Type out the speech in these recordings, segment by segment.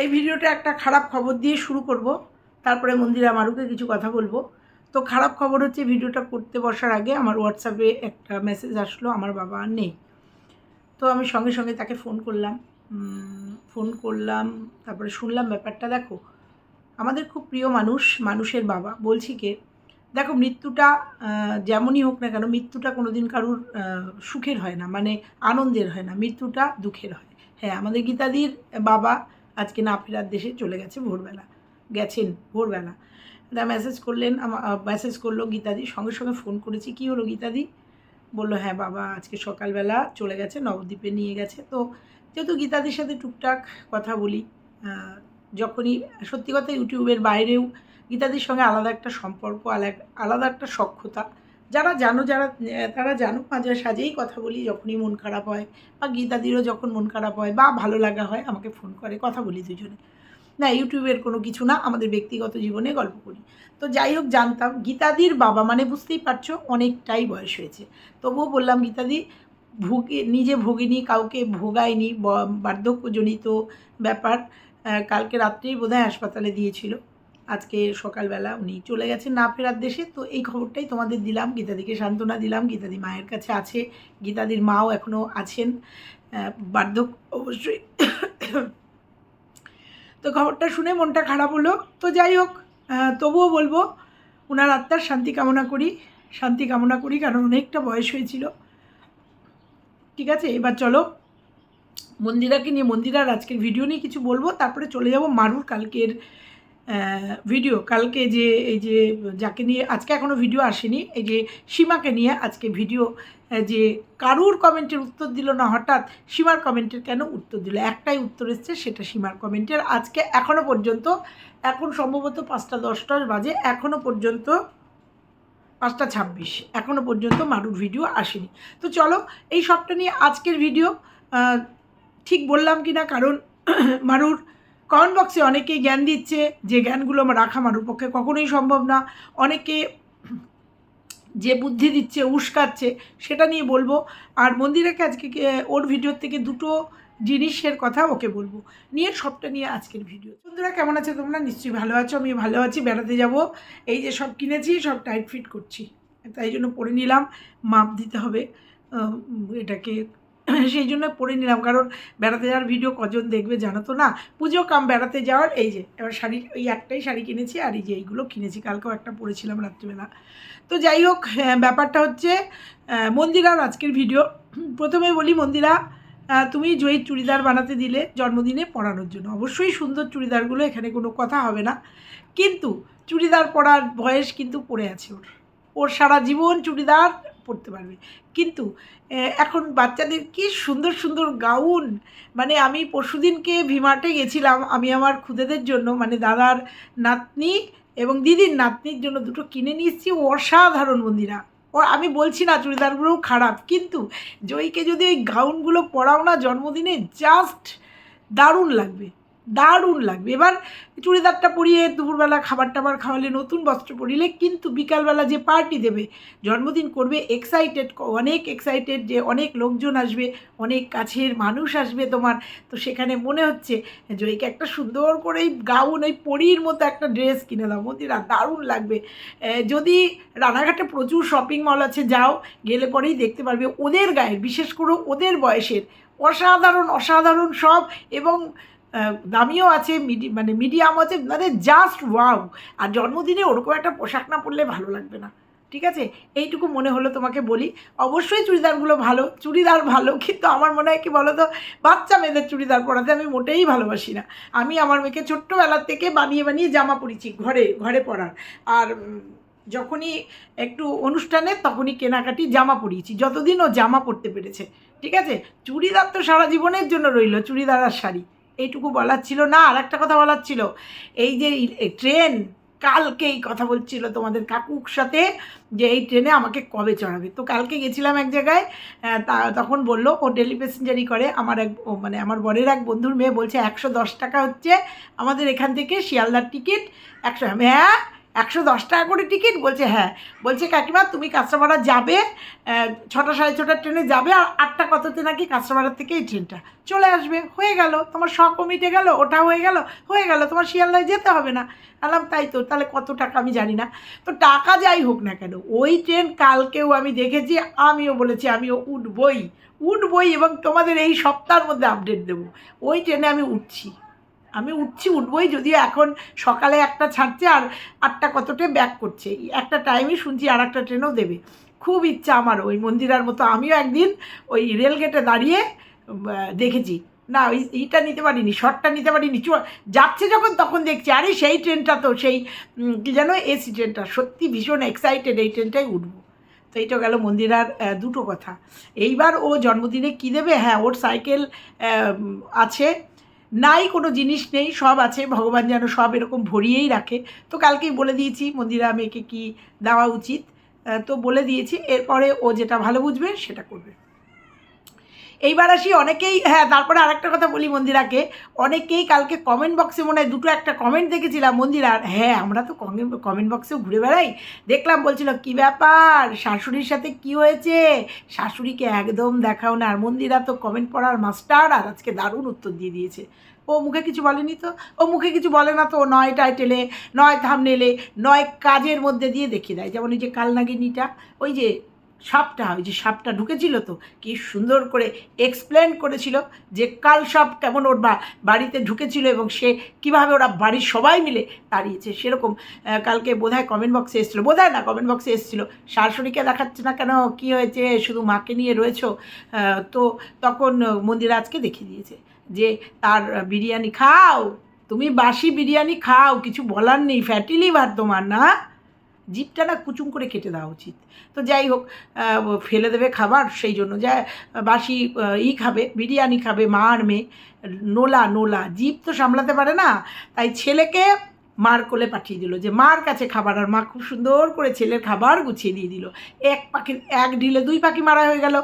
এই ভিডিওটা একটা খারাপ খবর দিয়ে শুরু করব। তারপরে মন্দিরা মারুকে কিছু কথা বলব। তো খারাপ খবর হচ্ছে ভিডিওটা করতে বসার আগে আমার হোয়াটসঅ্যাপে একটা মেসেজ আসলো, আমার বাবা আর নেই। তো আমি সঙ্গে সঙ্গে তাকে ফোন করলাম। ফোন করলাম, তারপরে শুনলাম ব্যাপারটা। দেখো, আমাদের খুব প্রিয় মানুষ, মানুষের বাবা। বলছি কে? দেখো, মৃত্যুটা যেমনই হোক না কেন, মৃত্যুটা কোনো দিন কারুর সুখের হয় না। মানে আনন্দের হয় না। মৃত্যুটা দুঃখের হয়। হ্যাঁ আমাদের গীতাদির বাবা আজকে না ফেরার দেশে চলে গেছে ভোরবেলা। গেছেন ভোরবেলা। দা মেসেজ করলেন মেসেজ করল গীতাদি, সঙ্গে সঙ্গে ফোন করেছি, কি হলো গীতাদি? বলল হ্যাঁ বাবা, আজকে সকালবেলা চলে গেছে, নবদ্বীপে নিয়ে গেছে। তো যেহেতু গীতাদির সাথে টুকটাক কথা বলি যখনই, সত্যি কথা ইউটিউবের বাইরেও গীতাদির সঙ্গে আলাদা একটা সম্পর্ক, আলাদা একটা সক্ষতা যারা জানো, যারা, তারা জানো মাঝে সাজেই কথা বলি, যখনই মন খারাপ হয়, বা গীতাদিরও যখন মন খারাপ হয়, বা ভালো লাগা হয়, আমাকে ফোন করে, কথা বলি দুজনে। না, ইউটিউবের কোনো কিছু না, আমাদের ব্যক্তিগত জীবনে গল্প করি। তো যাই হোক, জানতাম, গীতাদির বাবা মানে বুঝতেই পারছ, অনেকটাই বয়স হয়েছে। তবুও বললাম, গীতাদি, ভুগে, নিজে ভোগিনি, কাউকে ভোগায়নি বার্ধক্যজনিত ব্যাপার কালকে রাত্রেই বোধহয় হাসপাতালে দিয়েছিল। আজকে সকালবেলা উনি চলে গেছেন না ফেরার দেশে, তো এই খবরটাই তোমাদের দিলাম, গীতাদিকে সান্ত্বনা দিলাম, গীতাদি মায়ের কাছে আছে, গীতাদির মাও এখনও আছেন বার্ধক্য অবশ্যই। তো খবরটা শুনে মনটা খারাপ হলো, তো যাই হোক তবুও বলব ওনার আত্মার শান্তি কামনা করি, শান্তি কামনা করি, কারণ অনেকটা বয়স হয়েছিল। ঠিক আছে, এবার চলো, মন্দিরাকে নিয়ে, মন্দিরার আজকের ভিডিও নিয়ে কিছু বলব, তারপরে চলে যাব মারুর কালকের ভিডিও কালকে যে, এই যে, যাকে নিয়ে আজকে এখনও ভিডিও আসেনি, এই যে সীমাকে নিয়ে আজকে ভিডিও যে কারুর কমেন্টের উত্তর দিল না, হঠাৎ সীমার কমেন্টের কেন উত্তর দিল? একটাই উত্তর এসছে, সেটা সীমার কমেন্টের আজকে এখনও পর্যন্ত, এখন সম্ভবত পাঁচটা দশটার বাজে এখনও পর্যন্ত পাঁচটা ছাব্বিশ এখনও পর্যন্ত মারুর ভিডিও আসেনি। তো চলো, এই সবটা নিয়ে আজকের ভিডিও ঠিক বললাম কি না কারণ মারুর কমেন্ট বক্সে অনেকেই জ্ঞান দিচ্ছে যে জ্ঞানগুলো আমার রাখা মারুর পক্ষে কখনোই সম্ভব না। অনেকে যে বুদ্ধি দিচ্ছে উস্কাচ্ছে সেটা নিয়ে বলব। আর মন্দিরাকে আজকে ওর ভিডিওর থেকে দুটো জিনিসের কথা ওকে বলব। নিয়ে সবটা নিয়ে আজকের ভিডিও বন্ধুরা, কেমন আছে তোমরা? নিশ্চয়ই ভালো আছো আমি ভালো আছি, বেড়াতে যাব। এই যে সব কিনেছি, সব টাইট ফিট করছি। তাই জন্য পরে নিলাম, মাপ দিতে হবে। এটাকে সেই জন্য পরে নিলাম। কারণ বেড়াতে যাওয়ার ভিডিও কজন দেখবে জানো তো না? পুজো কাম বেড়াতে যাওয়ার, এই যে, এবার শাড়ি, এই একটাই শাড়ি কিনেছি আর এই যে এইগুলো কিনেছি। কালকেও একটা পরেছিলাম রাত্রিবেলা। তো যাই হোক ব্যাপারটা হচ্ছে মন্দিরার আজকের ভিডিও প্রথমে বলি, মন্দিরা তুমি জয়ীর চুড়িদার বানাতে দিলে জন্মদিনে পরানোর জন্য। অবশ্যই সুন্দর চুড়িদারগুলো, এখানে কোনো কথা হবে না। কিন্তু চুড়িদার পরার বয়স কিন্তু পড়ে আছে ওর। ওর সারা জীবন চুড়িদার পরতে পারবে। কিন্তু এখন বাচ্চাদের কি সুন্দর সুন্দর গাউন। মানে আমি পরশুদিনকে ভিমার্টে গেছিলাম, আমি আমার খুদেদের জন্য মানে দাদার নাতনি এবং দিদির নাতনির জন্য দুটো কিনে নিয়ে এসেছি অসাধারণ মন্দিরা ও, আমি বলছি না চুড়িদারগুলোও খারাপ, কিন্তু জয়ীকে যদি ওই গাউনগুলো পরাও না জন্মদিনে, জাস্ট দারুণ লাগবে। দারুণ লাগবে। এবার চুড়িদারটা পরিয়ে দুপুরবেলা খাবার টাবার খাওয়ালে নতুন বস্ত্র পরিলে কিন্তু বিকালবেলা যে পার্টি দেবে, জন্মদিন করবে এক্সাইটেড অনেক এক্সাইটেড যে অনেক লোকজন আসবে, অনেক কাছের মানুষ আসবে তোমার। তো সেখানে মনে হচ্ছে যে জয়ীকে একটা সুন্দর করে এই গাউন ওই পরির মতো একটা ড্রেস কিনে দাও। মন্দিরা, দারুণ লাগবে। যদি রানাঘাটে প্রচুর শপিং মল আছে, যাও, গেলে পরেই দেখতে পারবে ওদের গায়ের, বিশেষ করে ওদের বয়সের অসাধারণ অসাধারণ সব এবং দামিও আছে, মিডি মানে মিডিয়াম আছে মানে জাস্ট ওয়াও আর জন্মদিনে ওরকম একটা পোশাক না পরলে ভালো লাগবে না। ঠিক আছে? এইটুকু মনে হলো তোমাকে বলি। অবশ্যই চুড়িদারগুলো ভালো, চুড়িদার ভালো, কিন্তু আমার মনে হয় কি বলো তো বাচ্চা মেয়েদের চুড়িদার পরাতে আমি মোটেই ভালোবাসি না। আমি আমার মেয়েকে ছোট্টবেলার থেকে বানিয়ে বানিয়ে জামা পরিছি, ঘরে ঘরে পরার। আর যখনই একটু অনুষ্ঠানে তখনই কেনাকাটি জামা পরিয়েছি, যতদিন ও জামা পরতে পেরেছে। ঠিক আছে? চুড়িদার তো সারা জীবনের জন্য রইল, চুড়িদার আর শাড়ি। এইটুকু বলার ছিল না আর একটা কথা বলার ছিল। এই যে ট্রেন কালকেই কথা বলছিল তোমাদের কাকুর সাথে যে এই ট্রেনে আমাকে কবে চড়াবে। তো কালকে গেছিলাম এক জায়গায় তা তখন বলল, ও ডেলি প্যাসেঞ্জারি করে। আমার এক মানে আমার বরের এক বন্ধুর মেয়ে বলছে, একশো দশ টাকা হচ্ছে আমাদের এখান থেকে শিয়ালদার টিকিট একশো হ্যাঁ একশো দশ টাকা করে টিকিট? বলছে হ্যাঁ। বলছে, কাকিমা, তুমি কাঁচরাপাড়া যাবে ছটা সাড়ে ছটার ট্রেনে যাবে, আর আটটা কততে নাকি কাঁচরাপাড়ার থেকে এই ট্রেনটা? চলে আসবে। হয়ে গেল। তোমার শখও মিটে গেল, ওটা হয়ে গেল হয়ে গেল। তোমার শিয়ালদায় যেতে হবে না। আলাম তাই তো, তাহলে কত টাকা আমি জানি না। তো টাকা যাই হোক না কেন, ওই ট্রেন কালকেও আমি দেখেছি, আমিও বলেছি, আমিও উঠবই উঠবই এবং তোমাদের এই সপ্তাহের মধ্যে আপডেট দেবো। ওই ট্রেনে আমি উঠছি। আমি উঠছি, উঠবই যদিও এখন সকালে একটা ছাড়ছে আর আটটা কতটা ব্যাক করছে। একটা টাইমই শুনছি আর একটা ট্রেনও দেবে। খুব ইচ্ছা আমার ওই মন্দিরার মতো। আমিও একদিন ওই রেলগেটে দাঁড়িয়ে দেখেছি। না, ওই ইটা নিতে পারিনি শর্টটা নিতে পারিনি। চুয়া, যাচ্ছে যখন তখন দেখছি, আরে সেই ট্রেনটা তো, সেই কী যেন এসি ট্রেনটা সত্যি ভীষণ এক্সাইটেড এই ট্রেনটাই উঠবো। তো এইটা গেল মন্দিরার দুটো কথা। এইবার ও জন্মদিনে কী দেবে? হ্যাঁ ওর সাইকেল আছে। নাই কোনো জিনিস নেই, সব আছে, ভগবান যেন সব এরকম ভরিয়েই রাখে। তো কালকেই বলে দিয়েছি মন্দিরা মেয়েকে কী দেওয়া উচিত। তো বলে দিয়েছি, এরপরে ও যেটা ভালো বুঝবে সেটা করবে। এইবার আসি, অনেকেই হ্যাঁ তারপরে আরেকটা কথা বলি মন্দিরাকে। অনেকেই কালকে কমেন্ট বক্সে মনে হয় দুটো একটা কমেন্ট দেখেছিলাম মন্দিরার হ্যাঁ আমরা তো কমেন্ট বক্সেও ঘুরে বেড়াই। দেখলাম বলছিল, কি ব্যাপার? শাশুড়ির সাথে কি হয়েছে? শাশুড়িকে একদম দেখাও না। আর মন্দিরা তো কমেন্ট পড়ার মাস্টার আর আজকে দারুণ উত্তর দিয়ে দিয়েছে। ও মুখে কিছু বলেনি তো? ও মুখে কিছু বলে না তো? নয় টাইটেলে নয় থামনেলে, নয় কাজের মধ্যে দিয়ে দেখিয়ে দেয়। যেমন ওই যে কালনাগিনীটা, ওই যে সাপটা, ওই যে সাপটা ঢুকেছিল তো, কি সুন্দর করে এক্সপ্লেন করেছিল যে কাল সাপ কেমন ওর বাড়িতে ঢুকেছিল এবং সে কীভাবে ওরা বাড়ির সবাই মিলে তাড়িয়েছে সেরকম কালকে বোধহয় কমেন্ট বক্সে এসেছিল। বোধহয় না কমেন্ট বক্সে এসেছিল। শাশুড়িকে দেখাচ্ছে না কেন? কী হয়েছে? শুধু মাকে নিয়ে রয়েছো? তো তখন মন্দির আজকে দেখিয়ে দিয়েছে যে তার বিরিয়ানি খাও, তুমি বাসি বিরিয়ানি খাও, কিছু বলার নেই ফ্যাটি লিভার তোমার না? জিপটা না কুচুম করে কেটে দেওয়া উচিত। তো যাই হোক ফেলে দেবে খাবার, সেই জন্য। যা, বাসি ই খাবে, বিরিয়ানি খাবে, মা আর মেয়ে, নোলা নোলা। জিপ তো সামলাতে পারে না, তাই ছেলেকে মার কোলে পাঠিয়ে দিল যে, মার কাছে খাবার। আর মা খুব সুন্দর করে ছেলের খাবার গুছিয়ে দিয়ে দিল। এক পাখি, এক ঢিলে দুই পাখি মারা হয়ে গেল।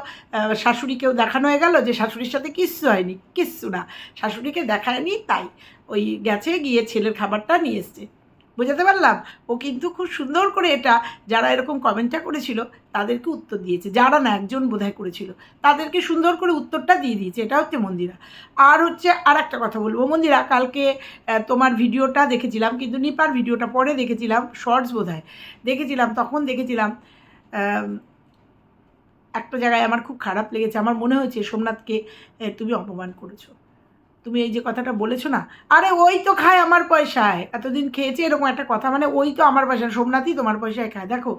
শাশুড়িকেও দেখানো হয়ে গেল যে, শাশুড়ির সাথে কিচ্ছু হয়নি, কিচ্ছু না। শাশুড়িকে দেখায়নি, তাই ওই গেছে, গিয়ে ছেলের খাবারটা নিয়ে এসছে। বোঝাতে পারলাম? ও কিন্তু খুব সুন্দর করে এটা যারা এরকম কমেন্টটা করেছিল, তাদেরকে উত্তর দিয়েছে। যারা না, একজন বোধহয় করেছিল। তাদেরকে সুন্দর করে উত্তরটা দিয়ে দিয়েছে। এটা হচ্ছে মন্দিরা। আর হচ্ছে আর একটা কথা বলব। মন্দিরা, কালকে তোমার ভিডিওটা দেখেছিলাম, কিন্তু নিপার ভিডিওটা পরে দেখেছিলাম, শর্টস বোধহয়। দেখেছিলাম, তখন দেখেছিলাম একটা জায়গায় আমার খুব খারাপ লেগেছে। আমার মনে হয়েছে, সোমনাথকে তুমি অপমান করেছ। তুমি এই যে কথাটা বলেছ না, আরে ওই তো খায় আমার পয়সায়। এতদিন খেয়েছে, এরকম একটা কথা মানে ওই তো আমার পয়সায় সোমনাথই তোমার পয়সায় খায়। দেখো,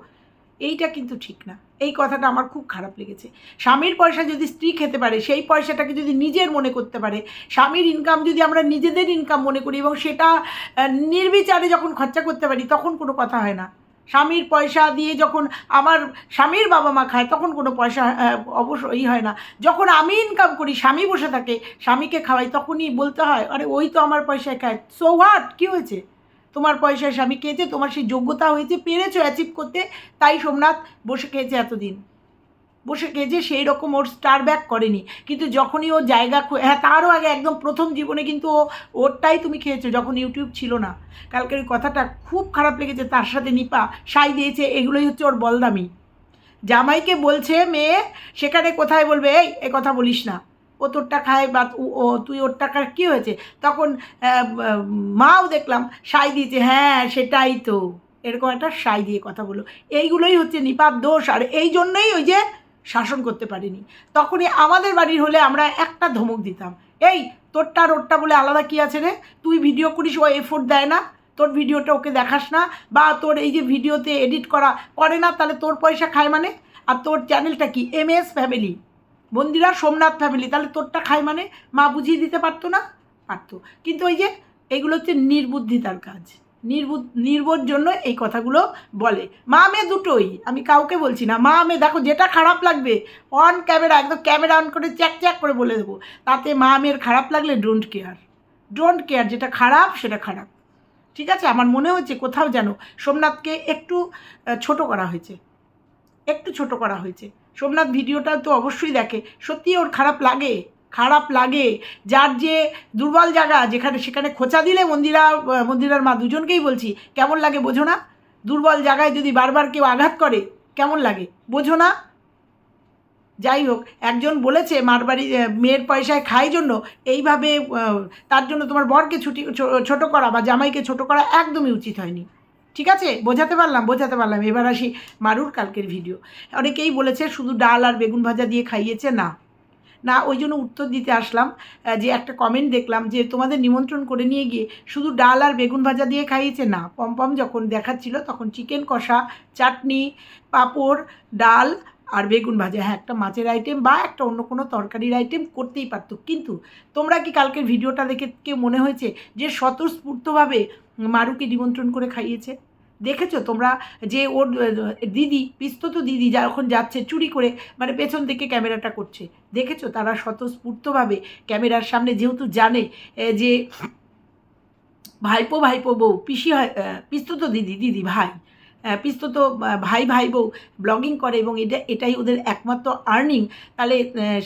এইটা কিন্তু ঠিক না। এই কথাটা আমার খুব খারাপ লেগেছে। স্বামীর পয়সা যদি স্ত্রী খেতে পারে, সেই পয়সাটাকে যদি নিজের মনে করতে পারে, স্বামীর ইনকাম যদি আমরা নিজেদের ইনকাম মনে করি এবং সেটা নির্বিচারে যখন খরচা করতে পারি, তখন কোনো কথা হয় না। স্বামীর পয়সা দিয়ে যখন আমার স্বামীর বাবা মা খায়, তখন কোনো পয়সা অবশ্যই হয় না। যখন আমি ইনকাম করি, স্বামী বসে থাকে, স্বামীকে খাওয়াই, তখনই বলতে হয়, আরে, ওই তো আমার পয়সায় খায়। সো হোয়াট কী হয়েছে? তোমার পয়সায় স্বামী খেয়েছে, তোমার সেই যোগ্যতা হয়েছে, পেরেছ অ্যাচিভ করতে। তাই সোমনাথ বসে খেয়েছে এতদিন। বসে খেয়েছে সেই রকম ওর স্টার ব্যাক করেনি। কিন্তু যখনই ও জায়গা হ্যাঁ তারও আগে একদম প্রথম জীবনে কিন্তু ও, ওরটাই তুমি খেয়েছো যখন ইউটিউব ছিল না। কালকের ওই কথাটা খুব খারাপ লেগেছে তার সাথে নিপা, সাই দিয়েছে, এগুলোই হচ্ছে ওর বলদামি। জামাইকে বলছে, মেয়ে, সেখানে কোথায় বলবে? এই, এ কথা বলিস না। ও তোরটা খায় বা ও, তুই ওর টাকা কী হয়েছে? তখন মাও দেখলাম, সাই দিয়েছে হ্যাঁ সেটাই তো। এরকম একটা সাই দিয়ে কথা বলো এইগুলোই হচ্ছে নিপাত দোষ। আর এই জন্যই ওই যে শাসন করতে পারিনি। তখনই আমাদের বাড়ির হলে আমরা একটা ধমক দিতাম। এই, তোরটা ওরটা বলে আলাদা কি আছে রে? তুই ভিডিও করিস, ও এফোর্ট দেয় না। তোর ভিডিওটা ওকে দেখাস না। বা তোর এই যে ভিডিওতে এডিট করা করে না, তাহলে তোর পয়সা খায় মানে? আর তোর চ্যানেলটা কি? M S family Mandira Somnath family তাহলে তোরটা খায় মানে? মা বুঝিয়ে দিতে পারতো না? পারতো। কিন্তু ওই যে, এগুলো হচ্ছে নির্বুদ্ধিতার কাজ। নির্বোধ জন্য এই কথাগুলো বলে। মা মেয়ে দুটোই, আমি কাউকে বলছি না। মা মেয়ে, দেখো যেটা খারাপ লাগবে অন ক্যামেরা একদম ক্যামেরা অন করে চ্যাক চ্যাক করে বলে দেবো। তাতে মা মেয়ের খারাপ লাগলে ডোন্ট কেয়ার ডোন্ট কেয়ার যেটা খারাপ, সেটা খারাপ। ঠিক আছে? আমার মনে হচ্ছে কোথাও যেন সোমনাথকে একটু ছোট করা হয়েছে। একটু ছোট করা হয়েছে। সোমনাথ ভিডিওটা তো অবশ্যই দেখে। সত্যি ওর খারাপ লাগে? খারাপ লাগে। যার যে দুর্বল জায়গা যেখানে সেখানে খোঁচা দিলে মন্দিরা মন্দিরার মা দুজনকেই বলছি কেমন লাগে বোঝো না? দুর্বল জায়গায় যদি বারবার কেউ আঘাত করে কেমন লাগে? বোঝো না? যাই হোক একজন বলেছে মারবাড়ি আহ, মেয়ের পয়সায় খাই জন্য এইভাবে তার জন্য তোমার বরকে ছুটি ছোট করা বা জামাইকে ছোট করা একদমই উচিত হয়নি। ঠিক আছে? বোঝাতে পারলাম বোঝাতে পারলাম। এবার আসি মারুর কালকের ভিডিও। অনেকেই বলেছে শুধু ডাল আর বেগুন ভাজা দিয়ে খাইয়েছে না। না, ওই জন্য উত্তর দিতে আসলাম যে একটা কমেন্ট দেখলাম যে তোমাদের নিমন্ত্রণ করে নিয়ে গিয়ে শুধু ডাল আর বেগুন ভাজা দিয়ে খাইয়েছে না পমপম যখন দেখাচ্ছিল তখন চিকেন কষা, চাটনি, পাঁপড়, ডাল আর বেগুন ভাজা হ্যাঁ একটা মাছের আইটেম বা একটা অন্য কোনো তরকারির আইটেম করতেই পারতো। কিন্তু তোমরা কি কালকের ভিডিওটা দেখে কেউ মনে হয়েছে যে স্বতঃস্ফূর্তভাবে মারুকে নিমন্ত্রণ করে খাইয়েছে? দেখেছ? তোমরা যে ওর দিদি পিস্তত দিদি যখন যাচ্ছে চুরি করে মানে পেছন থেকে ক্যামেরাটা করছে। দেখেছ? তারা স্বতঃস্ফূর্তভাবে ক্যামেরার সামনে যেহেতু জানে যে ভাইপো ভাইপো বউ, পিসি হয় পিস্তত দিদি দিদি, ভাই পিস্তত ভাই ভাই বউ ব্লগিং করে এবং এটা, এটাই ওদের একমাত্র আর্নিং। তাহলে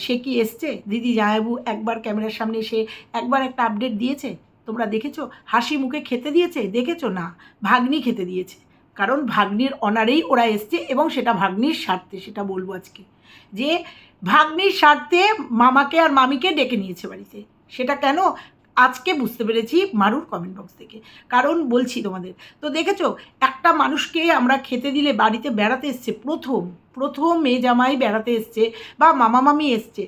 সে কি এসছে? দিদি জায়াবু একবার ক্যামেরার সামনে এসে একবার একটা আপডেট দিয়েছে? তোমরা দেখেছ? হাসি মুখে খেতে দিয়েছে? দেখেছ? না, ভাগ্নি খেতে দিয়েছে। কারণ ভাগ্নির অনারেই ওরা এসছে এবং সেটা ভাগ্নির স্বার্থে, সেটা বলব আজকে। যে ভাগ্নির স্বার্থে মামাকে আর মামিকে ডেকে নিয়েছে বাড়িতে, সেটা কেন? আজকে বুঝতে পেরেছি মারুর কমেন্ট বক্স থেকে। কারণ বলছি তোমাদের, তো দেখেছ? একটা মানুষকে আমরা খেতে দিলে বাড়িতে বেড়াতে এসছে প্রথম প্রথম মেয়ে জামাই বেড়াতে এসছে বা মামা মামি এসছে।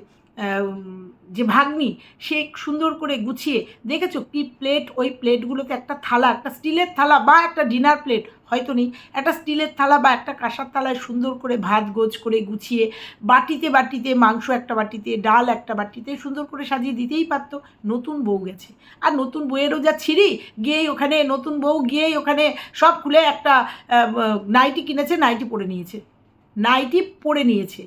যে ভাগ্নি, সে সুন্দর করে গুছিয়ে, দেখেছ কি প্লেট ওই প্লেটগুলোতে একটা থালা, একটা স্টিলের থালা বা একটা ডিনার প্লেট হয়তো নেই। একটা স্টিলের থালা বা একটা কাঁসার থালায় সুন্দর করে ভাত গোজ করে গুছিয়ে, বাটিতে বাটিতে মাংস একটা বাটিতে, ডাল একটা বাটিতে সুন্দর করে সাজিয়ে দিতেই পারতো। নতুন বউ গেছে। আর নতুন বউয়েরও যা ছিঁড়ি, গিয়েই ওখানে, নতুন বউ গিয়েই ওখানে সব খুলে একটা নাইটি কিনেছে, নাইটি পরে নিয়েছে। নাইটি পরে নিয়েছে।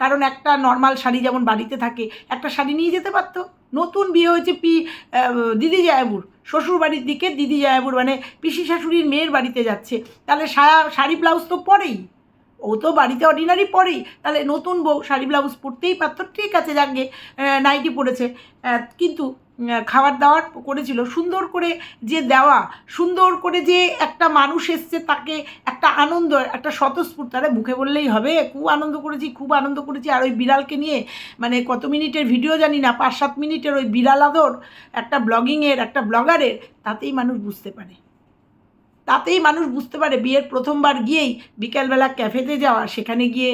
কারণ একটা নর্মাল শাড়ি যেমন বাড়িতে থাকে, একটা শাড়ি নিয়ে যেতে পারতো। নতুন বিয়ে হয়েছে পি দিদি জায়াবুর। শ্বশুর বাড়ির দিকে দিদি জায়াবুর মানে পিসি শাশুড়ির মেয়ের বাড়িতে যাচ্ছে। তাহলে সায়া শাড়ি ব্লাউজ তো পরেই। ও তো বাড়িতে অর্ডিনারি পরেই। তাহলে নতুন বউ শাড়ি ব্লাউজ পরতেই পারতো। ঠিক আছে, যাকে নাইটি পরেছে। কিন্তু খাবার দাবার করেছিল। সুন্দর করে যে দেওয়া, সুন্দর করে যে একটা মানুষ এসছে তাকে একটা আনন্দ, একটা স্বতঃস্ফূর্ত, আরে মুখে বললেই হবে, খুব আনন্দ করেছি, খুব আনন্দ করেছি। আর ওই বিড়ালকে নিয়ে মানে কত মিনিটের ভিডিও জানি না, পাঁচ সাত মিনিটের ওই বিড়াল আদর, একটা ব্লগিংয়ের, একটা ব্লগারের, তাতেই মানুষ বুঝতে পারে। তাতেই মানুষ বুঝতে পারে বিয়ের প্রথমবার গিয়েই বিকালবেলা ক্যাফেতে যাওয়া, সেখানে গিয়ে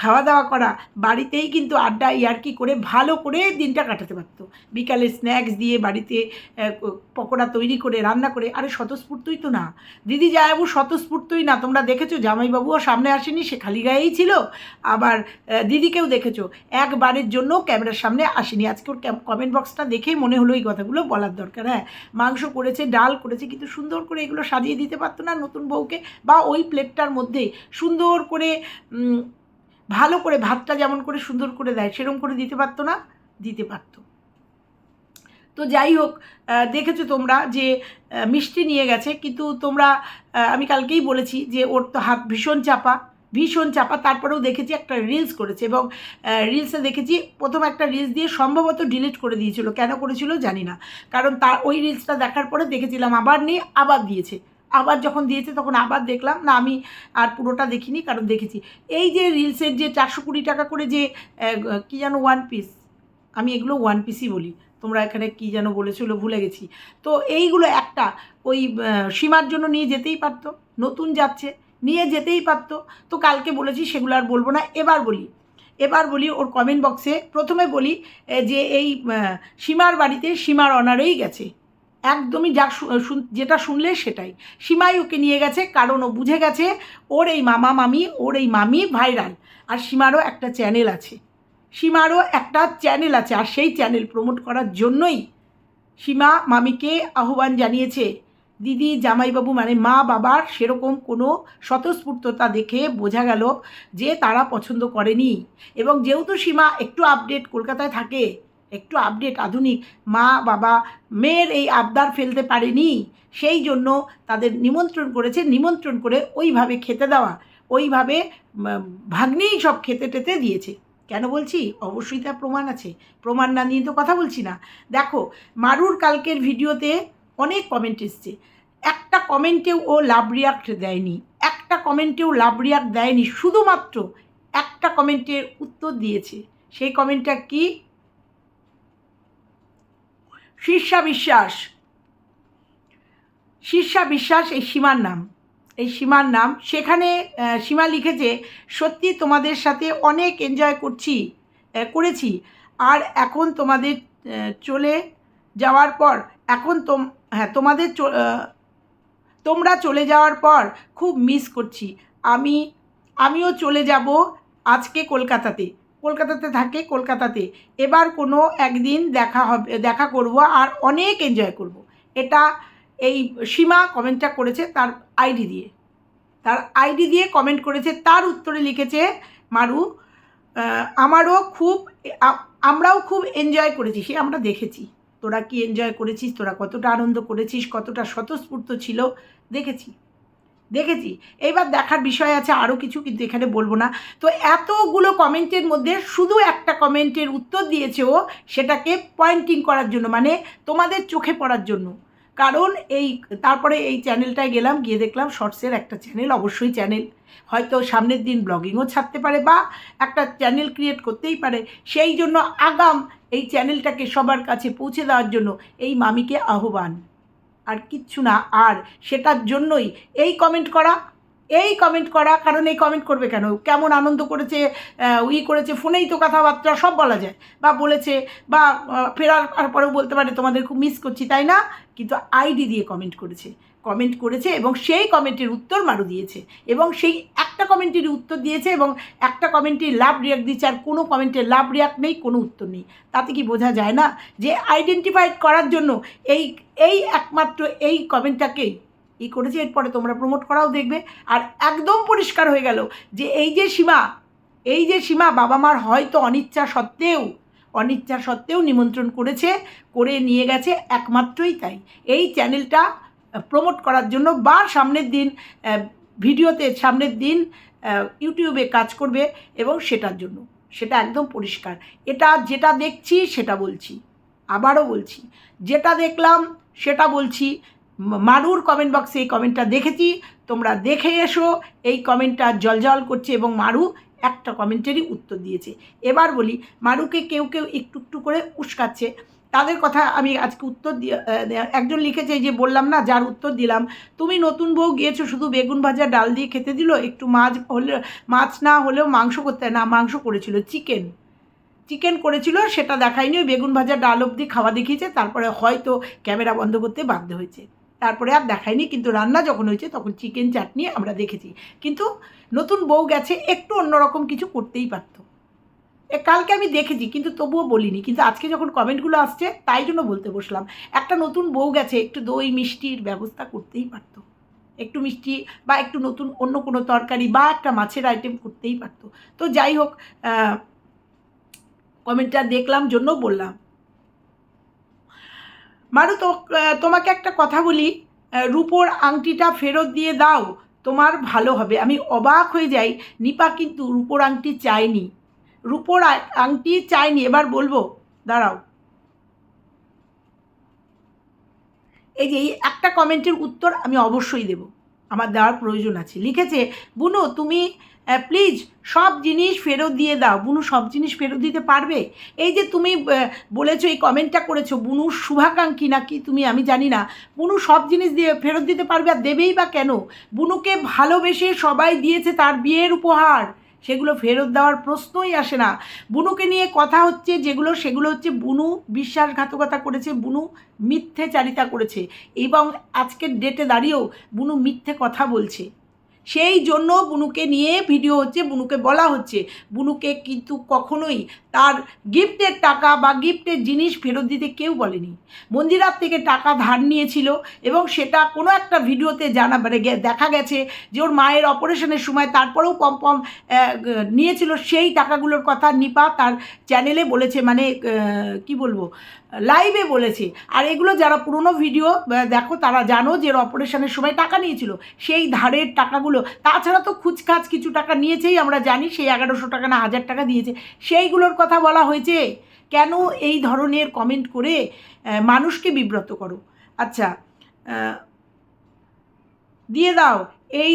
খাওয়া দাওয়া করা, বাড়িতেই কিন্তু আড্ডা, ইয়ার্কি করে ভালো করে দিনটা কাটাতে পারতো। বিকালে স্ন্যাক্স দিয়ে বাড়িতে পকোড়া তৈরি করে, রান্না করে, আরে স্বতঃস্ফূর্তই তো না। দিদি জায়াবু স্বতঃস্ফূর্তই না, তোমরা দেখেছ? জামাইবাবুও সামনে আসেনি, সে খালি গায়েই ছিল। আবার দিদিকেও দেখেছ? একবারের জন্য ক্যামেরার সামনে আসেনি। আজকে ওর কমেন্ট বক্সটা দেখেই মনে হলো এই কথাগুলো বলার দরকার। হ্যাঁ মাংস করেছে, ডাল করেছে, কিন্তু সুন্দর করে এগুলো সাজিয়ে দিতে পারতো না নতুন বউকে বা ওই প্লেটটার মধ্যে সুন্দর করে ভালো করে ভাতটা যেমন করে সুন্দর করে দেয় সেরকম করে দিতে পারতো না, দিতে পারতো। তো যাই হোক দেখেছ তোমরা যে মিষ্টি নিয়ে গেছে, কিন্তু তোমরা আমি কালকেই বলেছি যে ওর তো হাত ভীষণ চাপা ভীষণ চাপা। তারপরেও দেখেছি একটা রিলস করেছে এবং রিলসে দেখেছি প্রথম একটা রিলস দিয়ে সম্ভবত ডিলিট করে দিয়েছিল। কেন করেছিল জানি না। কারণ তার ওই রিলসটা দেখার পরে দেখেছিলাম আবার নিয়ে আবার দিয়েছে। আবার যখন দিয়েছে তখন আবার দেখলাম, না আমি আর পুরোটা দেখিনি, কারণ দেখেছি। এই যে রিলসের যে চারশো কুড়ি টাকা করে যে কি যেন ওয়ান পিস আমি এগুলো ওয়ান পিসই বলি। তোমরা এখানে কি যেন বলেছিল ভুলে গেছি। তো এইগুলো একটা, ওই সীমার জন্য নিয়ে যেতেই পারতো, নতুন যাচ্ছে, নিয়ে যেতেই পারতো। তো কালকে বলেছি সেগুলো আর বলব না, এবার বলি। এবার বলি ওর কমেন্ট বক্সে প্রথমে বলি যে এই সীমার বাড়িতে সীমার অনারেই গেছে। একদমই যা যেটা শুনলে সেটাই। সীমাই ওকে নিয়ে গেছে, কারণ ও বুঝে গেছে ওর এই মামা মামি, ওর এই মামি ভাইরাল। আর সীমারও একটা চ্যানেল আছে। সীমারও একটা চ্যানেল আছে, আর সেই চ্যানেল প্রমোট করার জন্যই সীমা মামিকে আহ্বান জানিয়েছে, দিদি, জামাইবাবু মানে মা বাবার সেরকম কোনো স্বতঃস্ফূর্ততা দেখে বোঝা গেল যে তারা পছন্দ করেনি। এবং যেহেতু সীমা একটু আপডেট কলকাতায় থাকে একটু আপডেট আধুনিক মা, বাবা, মেয়ের এই আবদার ফেলতে পারেনি। সেই জন্য তাদের নিমন্ত্রণ করেছে, নিমন্ত্রণ করে ওইভাবে খেতে দেওয়া, ওইভাবে ভাগ্নেই সব খেতে টেতে দিয়েছে। কেন বলছি? অবশ্যই তার প্রমাণ আছে। প্রমাণ না নিয়ে তো কথা বলছি না। দেখো, মারুর কালকের ভিডিওতে অনেক কমেন্ট এসছে। একটা কমেন্টেও ও লাভ রিয়াক্ট দেয়নি। একটা কমেন্টেও লাভ রিয়াক্ট দেয়নি। শুধুমাত্র একটা কমেন্টের উত্তর দিয়েছে। সেই কমেন্টটা কি? শীর্ষা বিশ্বাস। শীর্ষা বিশ্বাস এই সীমার নাম। এই সীমার নাম। সেখানে সীমা লিখেছে সত্যি তোমাদের সাথে অনেক এনজয় করছি করেছি। আর এখন তোমাদের চলে যাওয়ার পর, এখন তোম হ্যাঁ তোমাদের তোমরা চলে যাওয়ার পর খুব মিস করছি। আমি, আমিও চলে যাব আজকে কলকাতাতে। কলকাতাতে থাকে, কলকাতাতে। এবার কোনো একদিন দেখা হবে, দেখা করব আর অনেক এনজয় করব। এটা এই সীমা কমেন্টটা করেছে তার আইডি দিয়ে। তার আইডি দিয়ে কমেন্ট করেছে, তার উত্তরে লিখেছে, মারু আমারও খুব আমরাও খুব এনজয় করেছি। সে আমরা দেখেছি। তোরা কি এনজয় করেছিস? তোরা কতটা আনন্দ করেছিস? কতটা স্বতঃস্ফূর্ত ছিল? দেখেছি। দেখেছি। এইবার দেখার বিষয় আছে আরও কিছু কিন্তু এখানে বলব না। তো এতগুলো কমেন্টের মধ্যে শুধু একটা কমেন্টের উত্তর দিয়েছে ও, সেটাকে পয়েন্টিং করার জন্য মানে তোমাদের চোখে পড়ার জন্য। কারণ এই, তারপরে এই চ্যানেলটায় গেলাম, গিয়ে দেখলাম শর্টসের একটা চ্যানেল অবশ্যই চ্যানেল হয়তো সামনের দিন ব্লগিংও ছাড়তে পারে বা একটা চ্যানেল ক্রিয়েট করতেই পারে। সেই জন্য আগাম এই চ্যানেলটাকে সবার কাছে পৌঁছে দেওয়ার জন্য এই মামিকে আহ্বান। আর কিচ্ছু না। আর সেটার জন্যই এই কমেন্ট করা, এই কমেন্ট করা, কারণ এই কমেন্ট করবে কেন? কেমন আনন্দ করেছে উই করেছে, ফোনেই তো কথাবার্তা সব বলা যায়। বা বলেছে, বা ফেরার পরেও বলতে পারে, তোমাদের খুব মিস করছি, তাই না? কিন্তু আইডি দিয়ে কমেন্ট করেছে। কমেন্ট করেছে এবং সেই কমেন্টের উত্তর মারু দিয়েছে এবং সেই একটা কমেন্টের উত্তর দিয়েছে এবং একটা কমেন্টের লাভ রিয়াক্ট দিচ্ছে আর কোনো কমেন্টের লাভ রিয়াক্ট নেই, কোনো উত্তর নেই। তাতে কি বোঝা যায় না যে আইডেন্টিফাইড করার জন্য এই এই একমাত্র এই কমেন্টটাকেই ই করেছে, এরপরে তোমরা প্রমোট করাও দেখবে। আর একদম পরিষ্কার হয়ে গেল যে এই যে সীমা, এই যে সীমা বাবা মার হয়তো অনিচ্ছা সত্ত্বেও অনিচ্ছা সত্ত্বেও নিমন্ত্রণ করেছে, করে নিয়ে গেছে, একমাত্রই তাই। এই চ্যানেলটা প্রমোট করার জন্য বা সামনের দিন ভিডিওতে সামনের দিন ইউটিউবে কাজ করবে এবং সেটার জন্য। সেটা একদম পরিষ্কার। এটা যেটা দেখছি সেটা বলছি। আবারও বলছি। যেটা দেখলাম সেটা বলছি। মারুর কমেন্ট বক্সে এই কমেন্টটা দেখেছি। তোমরা দেখে এসো। এই কমেন্টটা জলজল করছে এবং মারু একটা কমেন্টেরই উত্তর দিয়েছে। এবার বলি, মারুকে কেউ কেউ একটু একটু করে উস্কাচ্ছে। তাদের কথা আমি আজকে উত্তর দিয়ে একজন লিখেছে যে বললাম না, যার উত্তর দিলাম, তুমি নতুন বউ গিয়েছো, শুধু বেগুন ভাজা, ডাল দিয়ে খেতে দিল? একটু মাছ হলে, মাছ না হলেও মাংস করতে না, মাংস করেছিল, চিকেন। চিকেন করেছিল, সেটা দেখায়নি, ওই বেগুন ভাজা, ডাল অবধি খাওয়া দেখিয়েছে, তারপরে হয়তো ক্যামেরা বন্ধ করতে বাধ্য হয়েছে। তারপরে আর দেখায়নি, কিন্তু রান্না যখন হয়েছে, তখন চিকেন চাটনি আমরা দেখেছি। কিন্তু নতুন বউ গেছে, একটু অন্যরকম কিছু করতেই পারতো। কালকে আমি দেখেছি, কিন্তু তবুও বলিনি। কিন্তু আজকে যখন কমেন্টগুলো আসছে, তাই জন্য বলতে বসলাম। একটা নতুন বউ গেছে, একটু দই মিষ্টির ব্যবস্থা করতেই পারতো। একটু মিষ্টি বা একটু নতুন অন্য কোনো তরকারি বা একটা মাছের আইটেম করতেই পারতো। তো যাই হোক কমেন্টটা দেখলাম, জন্য বললাম। মারু, তো তোমাকে একটা কথা বলি। রূপোর আংটিটা ফেরত দিয়ে দাও, তোমার ভালো হবে। আমি অবাক হয়ে যাই। নিপা কিন্তু রূপোর আংটি চায়নি। রূপোর আংটি চাইনি, এবার বলব। দাঁড়াও। এই যে, এই একটা কমেন্টের উত্তর আমি অবশ্যই দেব। আমার দেওয়ার প্রয়োজন আছে। লিখেছে, বুনু, তুমি প্লিজ সব জিনিস ফেরত দিয়ে দাও। বুনু সব জিনিস ফেরত দিতে পারবে? এই যে, তুমি বলেছ, এই কমেন্টটা করেছ বুনুর শুভাকাঙ্ক্ষী নাকি? তুমি, আমি জানি না। বুনু সব জিনিস দিয়ে ফেরত দিতে পারবে আর দেবেই বা কেন? বুনুকে ভালোবেসে সবাই দিয়েছে তার বিয়ের উপহার। সেগুলো ফেরত দেওয়ার প্রশ্নই আসে না। বুনুকে নিয়ে কথা হচ্ছে, যেগুলো, সেগুলো হচ্ছে বুনু বিশ্বাসঘাতকতা করেছে, বুনু মিথ্যে চারিতা করেছে এবং আজকের ডেটে দাঁড়িয়েও বুনু মিথ্যে কথা বলছে। সেই জন্য বুনুকে নিয়ে ভিডিও হচ্ছে বুনুকে বলা হচ্ছে। বুনুকে কিন্তু কখনোই তার গিফটের টাকা বা গিফটের জিনিস ফেরত দিতে কেউ বলেনি। মন্দিরার থেকে টাকা ধার নিয়েছিল এবং সেটা কোনো একটা ভিডিওতে জানা মানে দেখা গেছে যে ওর মায়ের অপারেশনের সময় তারপরেও পম পম আহ, নিয়েছিল সেই টাকাগুলোর কথা নিপা তার চ্যানেলে বলেছে মানে কি বলব লাইভে বলেছে। আর এগুলো যারা পুরনো ভিডিও দেখো তারা জানো যে অপারেশনের সময় টাকা নিয়েছিল। সেই ধারের টাকাগুলো তাছাড়া তো খুচখাচ কিছু টাকা নিয়েছেই, আমরা জানি সেই এগারোশো টাকা না হাজার টাকা দিয়েছে। সেইগুলোর কথা বলা হয়েছে। কেন এই ধরনের কমেন্ট করে মানুষকে বিব্রত করো? আচ্ছা দিয়ে দাও। এই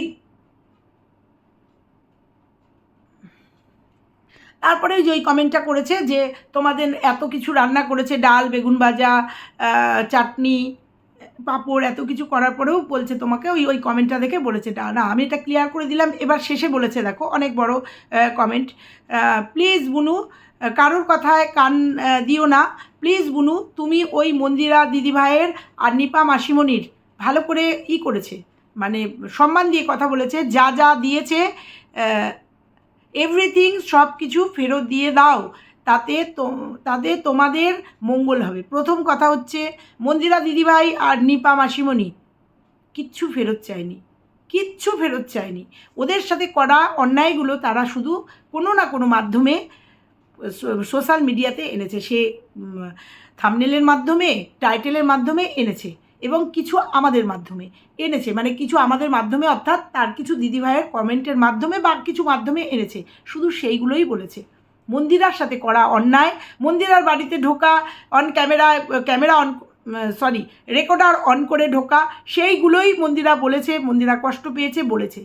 তারপরে যে ওই কমেন্টটা করেছে যে, তোমাদের এত কিছু রান্না করেছে, ডাল, বেগুন ভাজা চাটনি পাঁপড়, এত কিছু করার পরেও বলছে তোমাকে, ওই ওই কমেন্টটা দেখে বলেছে, না না, আমি এটা ক্লিয়ার করে দিলাম, এবার শেষে বলেছে, দেখো, অনেক বড় কমেন্ট প্লিজ বুনু কারোর কথায় কান দিও না। প্লিজ বুনু, তুমি ওই মন্দিরা দিদিভাইয়ের আর নিপা মাসিমণির ভালো করে ই করেছে মানে সম্মান দিয়ে কথা বলেছে, যা যা দিয়েছে এভরিথিং সব কিছু ফেরত দিয়ে দাও। তাতে তাতে তোমাদের মঙ্গল হবে। প্রথম কথা হচ্ছে, মন্দিরা দিদিভাই আর নিপা মাসিমণি কিচ্ছু ফেরত চায়নি, কিচ্ছু ফেরত চায়নি। ওদের সাথে করা অন্যায়গুলো তারা শুধু কোনো না কোনো মাধ্যমে সোশ্যাল মিডিয়াতে এনেছে। সে থামনেলের মাধ্যমে, টাইটেলের মাধ্যমে এনেছে এবং কিছু আমাদের মাধ্যমে এনেছে। মানে কিছু আমাদের মাধ্যমে, অর্থাৎ তার কিছু দিদিভাইয়ের কমেন্টের মাধ্যমে বা কিছু মাধ্যমে এনেছে। শুধু সেইগুলোই বলেছে। মন্দিরার সাথে করা অন্যায়, মন্দিরার বাড়িতে ঢোকা on camera camera on sorry recorder on করে ঢোকা, সেইগুলোই মন্দিরা বলেছে, মন্দিরা কষ্ট পেয়েছে, বলেছে।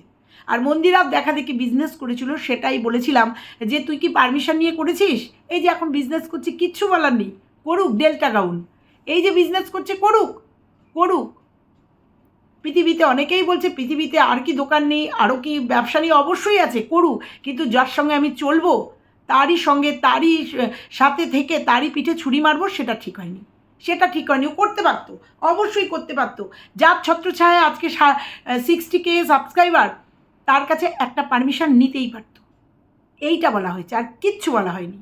আর মন্দিরা দেখা দেখি বিজনেস করেছিল, সেটাই বলেছিলাম যে, তুই কি পারমিশন নিয়ে করেছিস? এই যে এখন বিজনেস করছি, কিচ্ছু বলার নেই। করুক ডেল্টা গাউন এই যে বিজনেস করছে, করুক করুক। পৃথিবীতে অনেকেই বলছে, পৃথিবীতে আর কি দোকান নেই আরও কি ব্যবসা নেই? অবশ্যই আছে, করুক। কিন্তু যার সঙ্গে আমি চলবো তারই সঙ্গে, তারই সাথে থেকে তারই পিঠে ছুরি মারবো, সেটা ঠিক হয়নি। সেটা ঠিক হয়নি। ও করতে পারতো। অবশ্যই করতে পারতো। যার ছত্রছায়া আজকে সিক্সটি কে সাবস্ক্রাইবার তার কাছে একটা পারমিশন নিতেই পারতো। এইটা বলা হয়েছে। আর কিচ্ছু বলা হয়নি।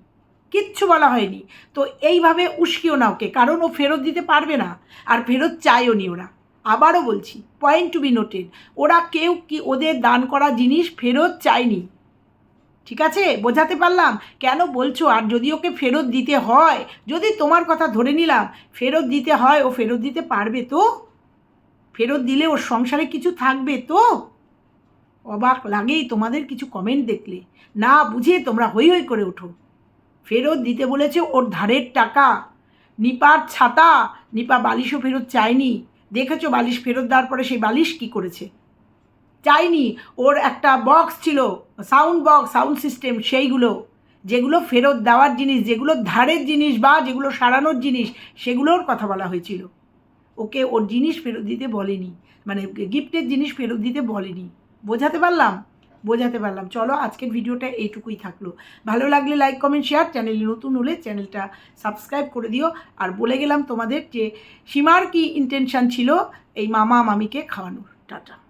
কিচ্ছু বলা হয়নি। তো এইভাবে উস্কিও না ওকে। কারণ ও ফেরত দিতে পারবে না। আর ফেরত চায়ও নি ওরা। আবারও বলছি পয়েন্ট টু বি নোটেড ওরা কেউ কি ওদের দান করা জিনিস ফেরত চায়নি। ঠিক আছে? বোঝাতে পারলাম। কেন বলছো? আর যদি ওকে ফেরত দিতে হয়, যদি তোমার কথা ধরে নিলাম, ফেরত দিতে হয়, ও ফেরত দিতে পারবে তো? ফেরত দিলে ওর সংসারে কিছু থাকবে তো? অবাক লাগেই তোমাদের কিছু কমেন্ট দেখলে। না বুঝে তোমরা হই হই করে ওঠো। ফেরত দিতে বলেছে ওর ধারের টাকা। নিপার ছাতা। নিপা বালিশও ফেরত চায়নি। দেখেছ বালিশ ফেরত দেওয়ার পরে সেই বালিশ কি করেছে? চাইনি ওর একটা বক্স ছিল সাউন্ড বক্স সাউন্ড সিস্টেম সেইগুলো, যেগুলো ফেরত দেওয়ার জিনিস, যেগুলো ধারের জিনিস বা যেগুলো সারানোর জিনিস, সেগুলোর কথা বলা হয়েছিল। ওকে ওর জিনিস ফেরত দিতে বলেনি মানে গিফটের জিনিস ফেরত দিতে বলেনি। বোঝাতে পারলাম? বোঝাতে পারলাম। চলো আজকের ভিডিওটা এইটুকুই থাকল। ভালো লাগলে লাইক কমেন্ট শেয়ার চ্যানেলে নতুন হলে চ্যানেলটা সাবস্ক্রাইব করে দিও। আর বলে গেলাম তোমাদের যে সীমার কি ইন্টেনশান ছিল, এই মামা মামিকে খাওয়ানোর। টাটা।